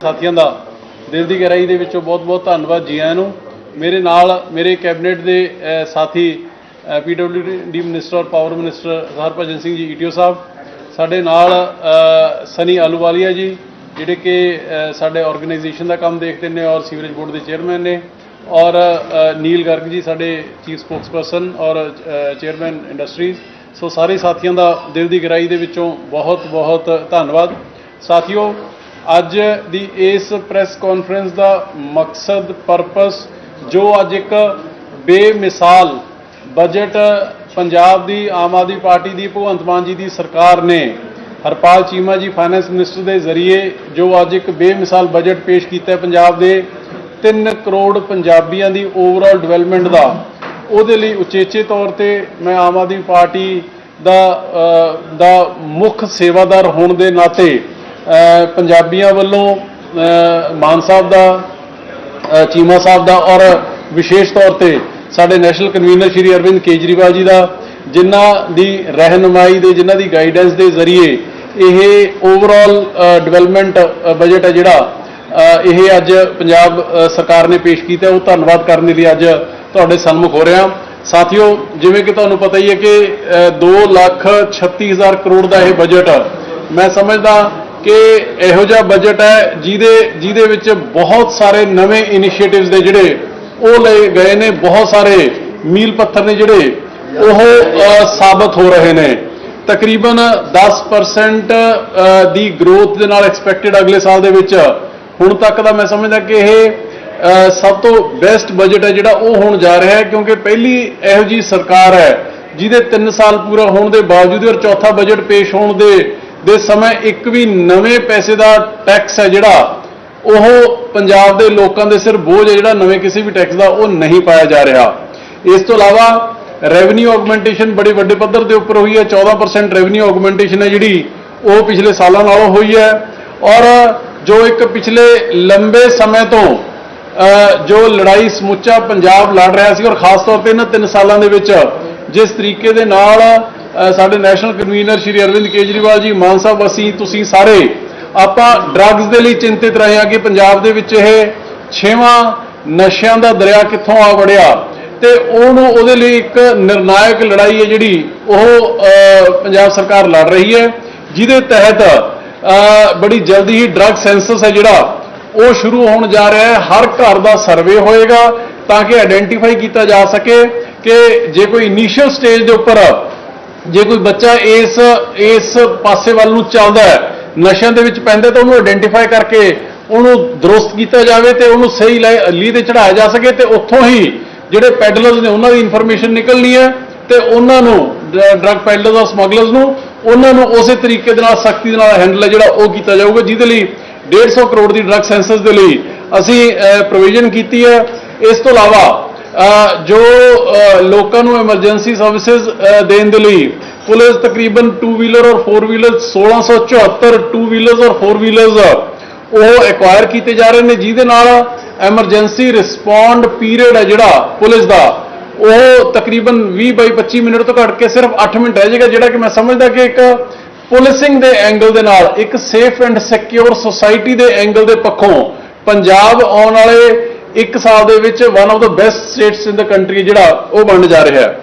ਸਾਥੀਆਂ ਦਾ ਦਿਲ ਦੀ ਗਹਿਰਾਈ ਦੇ ਵਿੱਚੋਂ ਬਹੁਤ-ਬਹੁਤ ਧੰਨਵਾਦ ਜੀ ਆਇਆਂ ਨੂੰ। ਮੇਰੇ ਨਾਲ ਮੇਰੇ ਕੈਬਨਿਟ ਦੇ ਅਹ, ਸਾਥੀ ਪੀਡਬਲਯੂਡੀ ਮਿਨਿਸਟਰ ਔਰ power minister Harbhajan Singh ji ETO Sahib ਸਾਡੇ ਨਾਲ ਸਨੀ ਆਲੂਵਾਲੀਆ ਜੀ ਜਿਹੜੇ ਕਿ ਸਾਡੇ ਆਰਗੇਨਾਈਜੇਸ਼ਨ ਦਾ ਕੰਮ ਦੇਖਦੇ ਨੇ ਔਰ ਸੀਵਰੇਜ ਬੋਰਡ ਦੇ ਚੇਅਰਮੈਨ ਨੇ ਔਰ ਨੀਲ ਗਰਗ ਜੀ ਸਾਡੇ ਚੀਫ ਸਪੋਕਸਪਰਸਨ ਔਰ ਚੇਅਰਮੈਨ ਇੰਡਸਟਰੀਜ਼ ਸੋ ਸਾਰੇ ਸਾਥੀਆਂ ਦਾ ਦਿਲ ਦੀ ਗਹਿਰਾਈ ਦੇ ਵਿੱਚੋਂ ਬਹੁਤ-ਬਹੁਤ ਧੰਨਵਾਦ। ਸਾਥੀਓ ਅੱਜ ਦੀ ਇਸ ਪ੍ਰੈਸ ਕਾਨਫਰੰਸ ਦਾ ਮਕਸਦ ਪਰਪਸ ਜੋ ਅੱਜ ਇੱਕ ਬੇਮਿਸਾਲ ਬਜਟ ਪੰਜਾਬ ਦੀ, ਆਮ ਆਦਮੀ ਪਾਰਟੀ ਦੀ, ਭਗਵੰਤ ਮਾਨ ਜੀ ਦੀ ਸਰਕਾਰ ਨੇ, ਹਰਪਾਲ ਚੀਮਾ ਜੀ ਫਾਈਨੈਂਸ ਮਿਨਿਸਟਰ ਦੇ ਜ਼ਰੀਏ ਜੋ ਅੱਜ ਇੱਕ ਬੇਮਿਸਾਲ ਬਜਟ ਪੇਸ਼ ਕੀਤਾ ਪੰਜਾਬ ਦੇ 3 ਕਰੋੜ ਪੰਜਾਬੀਆਂ ਦੀ ਓਵਰਆਲ ਡਿਵੈਲਪਮੈਂਟ ਦਾ, ਉਹਦੇ ਲਈ ਉਚੇਚੇ ਤੌਰ ਤੇ ਮੈਂ ਆਮ ਆਦਮੀ ਪਾਰਟੀ ਦਾ ਦਾ ਮੁੱਖ ਸੇਵਾਦਾਰ ਹੋਣ ਦੇ ਨਾਤੇ ਪੰਜਾਬੀਆਂ ਵੱਲੋਂ ਮਾਨ ਸਾਹਿਬ ਦਾ ਚੀਮਾ ਸਾਹਿਬ ਦਾ ਔਰ ਵਿਸ਼ੇਸ਼ ਤੌਰ ਤੇ ਸਾਡੇ ਨੈਸ਼ਨਲ ਕਨਵੀਨਰ ਸ਼੍ਰੀ ਅਰਵਿੰਦ ਕੇਜਰੀਵਾਲ ਜੀ ਦਾ ਜਿਨ੍ਹਾਂ ਦੀ ਰਹਿਨੁਮਾਈ ਦੇ ਜਿਨ੍ਹਾਂ ਦੀ ਗਾਈਡੈਂਸ ਦੇ ਜ਼ਰੀਏ ਇਹ ਓਵਰਆਲ ਡਿਵੈਲਪਮੈਂਟ ਬਜਟ ਹੈ ਜਿਹੜਾ ਇਹ ਅੱਜ ਪੰਜਾਬ ਸਰਕਾਰ ਨੇ ਪੇਸ਼ ਕੀਤਾ ਉਹ ਧੰਨਵਾਦ ਕਰਨ ਦੇ ਲਈ ਅੱਜ ਤੁਹਾਡੇ ਸਨਮੁਖ ਹੋ ਰਿਹਾ। ਸਾਥੀਓ ਜਿਵੇਂ ਕਿ ਤੁਹਾਨੂੰ ਪਤਾ ਹੀ ਹੈ ਕਿ ਅ, ਦੋ ਲੱਖ ਛੱਤੀ ਹਜ਼ਾਰ ਕਰੋੜ ਦਾ ਇਹ ਬਜਟ ਮੈਂ ਸਮਝਦਾ ਕਿ ਇਹੋ ਜਿਹਾ ਬਜਟ ਹੈ ਜਿਹਦੇ ਜਿਹਦੇ ਵਿੱਚ ਬਹੁਤ ਸਾਰੇ ਨਵੇਂ ਇਨੀਸ਼ੀਏਟਿਵਸ ਦੇ ਜਿਹੜੇ, ਉਹ ਲਏ ਗਏ ਨੇ, ਬਹੁਤ ਸਾਰੇ ਮੀਲ ਪੱਥਰ ਨੇ ਜਿਹੜੇ, ਉਹ ਸਾਬਤ ਹੋ ਰਹੇ ਨੇ। ਤਕਰੀਬਨ 10% ਦੀ ਗਰੋਥ ਦੇ ਨਾਲ ਐਕਸਪੈਕਟਡ ਅਗਲੇ ਸਾਲ ਦੇ ਵਿੱਚ। ਹੁਣ ਤੱਕ ਦਾ ਮੈਂ ਸਮਝਦਾ ਕਿ ਇਹ ਸਭ ਤੋਂ ਬੈਸਟ ਬਜਟ ਹੈ ਜਿਹੜਾ ਉਹ ਹੋਣ ਜਾ ਰਿਹਾ ਹੈ, ਕਿਉਂਕਿ ਪਹਿਲੀ ਇਹੋ ਜੀ ਸਰਕਾਰ ਹੈ, ਜਿਹਦੇ 3 ਸਾਲ ਪੂਰਾ ਹੋਣ ਦੇ ਬਾਵਜੂਦ ਔਰ ਚੌਥਾ ਬਜਟ ਪੇਸ਼ ਹੋਣ ਦੇ ਦੇ ਸਮੇਂ ਇੱਕ ਵੀ ਨਵੇਂ ਪੈਸੇ ਦਾ ਟੈਕਸ ਹੈ ਜਿਹੜਾ, ਉਹ ਪੰਜਾਬ ਦੇ ਲੋਕਾਂ ਦੇ ਸਿਰ ਬੋਝ ਹੈ ਜਿਹੜਾ ਨਵੇਂ ਕਿਸੇ ਵੀ ਟੈਕਸ ਦਾ, ਉਹ ਨਹੀਂ ਪਾਇਆ ਜਾ ਰਿਹਾ। ਇਸ ਤੋਂ ਇਲਾਵਾ ਰੈਵਨਿਊ ਆਗਮੈਂਟੇਸ਼ਨ ਬੜੇ ਵੱਡੇ ਪੱਧਰ ਦੇ ਉੱਪਰ ਹੋਈ ਹੈ 14% ਰੈਵਨਿਊ ਆਗਮੈਂਟੇਸ਼ਨ ਹੈ ਜਿਹੜੀ, ਉਹ ਪਿਛਲੇ ਸਾਲਾਂ ਨਾਲੋਂ ਹੋਈ ਹੈ। ਔਰ ਜੋ ਇੱਕ ਪਿਛਲੇ ਲੰਬੇ ਸਮੇਂ ਤੋਂ ਜੋ ਲੜਾਈ ਸਮੁੱਚਾ ਪੰਜਾਬ ਲੜ ਰਿਹਾ ਸੀ, ਔਰ ਖਾਸ ਤੌਰ ਤੇ ਇਹਨਾਂ ਤਿੰਨ ਸਾਲਾਂ ਦੇ ਵਿੱਚ, ਜਿਸ ਤਰੀਕੇ ਦੇ ਨਾਲ ਸਾਡੇ ਨੈਸ਼ਨਲ ਕਨਵੀਨਰ ਸ਼੍ਰੀ ਅਰਵਿੰਦ ਕੇਜਰੀਵਾਲ ਜੀ, ਮਾਨ ਸਾਹਿਬ, ਅਸੀਂ, ਤੁਸੀਂ ਸਾਰੇ ਆਪਾਂ ਡਰੱਗਸ ਦੇ ਲਈ ਚਿੰਤਿਤ ਰਹੇ ਹਾਂ ਕਿ ਪੰਜਾਬ ਦੇ ਵਿੱਚ ਇਹ ਛੇਵਾਂ ਨਸ਼ਿਆਂ ਦਾ ਦਰਿਆ ਕਿੱਥੋਂ ਆ ਵੜਿਆ ਤੇ ਉਹਨੂੰ ਉਹਦੇ ਲਈ ਇੱਕ ਨਿਰਣਾਇਕ ਲੜਾਈ ਹੈ ਜਿਹੜੀ ਉਹ ਪੰਜਾਬ ਸਰਕਾਰ ਲੜ ਰਹੀ ਹੈ। ਜਿਹਦੇ ਤਹਿਤ ਬੜੀ ਜਲਦੀ ਹੀ ਡਰੱਗ ਸੈਂਸਸ ਹੈ ਜਿਹੜਾ, ਉਹ ਸ਼ੁਰੂ ਹੋਣ ਜਾ ਰਿਹਾ ਹੈ। ਹਰ ਘਰ ਦਾ ਸਰਵੇ ਹੋਏਗਾ ਤਾਂ ਕਿ ਆਇਡੈਂਟੀਫਾਈ ਕੀਤਾ ਜਾ ਸਕੇ ਕਿ ਜੇ ਕੋਈ ਇਨੀਸ਼ੀਅਲ ਸਟੇਜ ਦੇ ਉੱਪਰ ਜੇ ਕੋਈ ਬੱਚਾ ਇਸ ਇਸ ਪਾਸੇ ਵੱਲ ਨੂੰ ਚੱਲਦਾ ਹੈ, ਨਸ਼ਿਆਂ ਦੇ ਵਿੱਚ ਪੈਂਦਾ ਤਾਂ ਉਹਨੂੰ ਆਇਡੈਂਟੀਫਾਈ ਕਰਕੇ ਉਹਨੂੰ ਦਰੁਸਤ ਕੀਤਾ ਜਾਵੇ ਤੇ ਉਹਨੂੰ ਸਹੀ ਲੀ ਤੇ ਚੜਾਇਆ ਜਾ ਸਕੇ ਤੇ ਉੱਥੋਂ ਹੀ ਜਿਹੜੇ ਪੈਡਲਰਸ ਨੇ ਉਹਨਾਂ ਦੀ ਇਨਫੋਰਮੇਸ਼ਨ ਨਿਕਲਣੀ ਹੈ ਤੇ ਉਹਨਾਂ ਨੂੰ ਡਰੱਗ ਪੈਡਲਰਸ ਔਰ ਸਮਗਲਰਸ ਨੂੰ, ਉਹਨਾਂ ਨੂੰ ਉਸੇ ਤਰੀਕੇ ਦੇ ਨਾਲ, ਸਖਤੀ ਦੇ ਨਾਲ ਹੈਂਡਲ ਹੈ ਜਿਹੜਾ ਉਹ ਕੀਤਾ ਜਾਊਗਾ, ਜਿਹਦੇ ਲਈ 150 ਕਰੋੜ ਦੀ ਡਰੱਗ ਸੈਂਸਸ ਦੇ ਲਈ ਅਸੀਂ ਪ੍ਰੋਵੀਜ਼ਨ ਕੀਤੀ ਹੈ। ਇਸ ਤੋਂ ਇਲਾਵਾ ਜੋ ਲੋਕਾਂ ਨੂੰ ਐਮਰਜੈਂਸੀ ਸਰਵਿਸਿਜ਼ ਦੇਣ ਦੇ ਲਈ ਪੁਲਿਸ ਤਕਰੀਬਨ 2 ਵੀਲਰ ਔਰ 4 ਵੀਲਰ 1674 2 ਵੀਲਰਸ ਔਰ 4 ਵੀਲਰਸ ਉਹ ਐਕਵਾਇਰ ਕੀਤੇ ਜਾ ਰਹੇ ਨੇ, ਜਿਹਦੇ ਨਾਲ ਐਮਰਜੈਂਸੀ ਰਿਸਪੌਂਡ ਪੀਰੀਅਡ ਹੈ ਜਿਹੜਾ ਪੁਲਿਸ ਦਾ, ਉਹ ਤਕਰੀਬਨ 20 ਬਾਈ 25 ਮਿੰਟ ਤੋਂ ਘੱਟ ਕੇ ਸਿਰਫ 8 ਮਿੰਟ ਰਹਿ ਜਾਏਗਾ, ਜਿਹੜਾ ਕਿ ਮੈਂ ਸਮਝਦਾ ਕਿ ਇੱਕ ਪੁਲਿਸਿੰਗ ਦੇ ਐਂਗਲ ਦੇ ਨਾਲ, ਇੱਕ ਸੇਫ ਐਂਡ ਸਿਕਿਉਰ ਸੁਸਾਇਟੀ ਦੇ ਐਂਗਲ ਦੇ ਪੱਖੋਂ ਪੰਜਾਬ ਆਉਣ ਵਾਲੇ ਇੱਕ ਸਾਲ ਦੇ ਵਿੱਚ one of the best states in the country ਜਿਹੜਾ ਉਹ ਬਣਨ ਜਾ ਰਿਹਾ ਹੈ।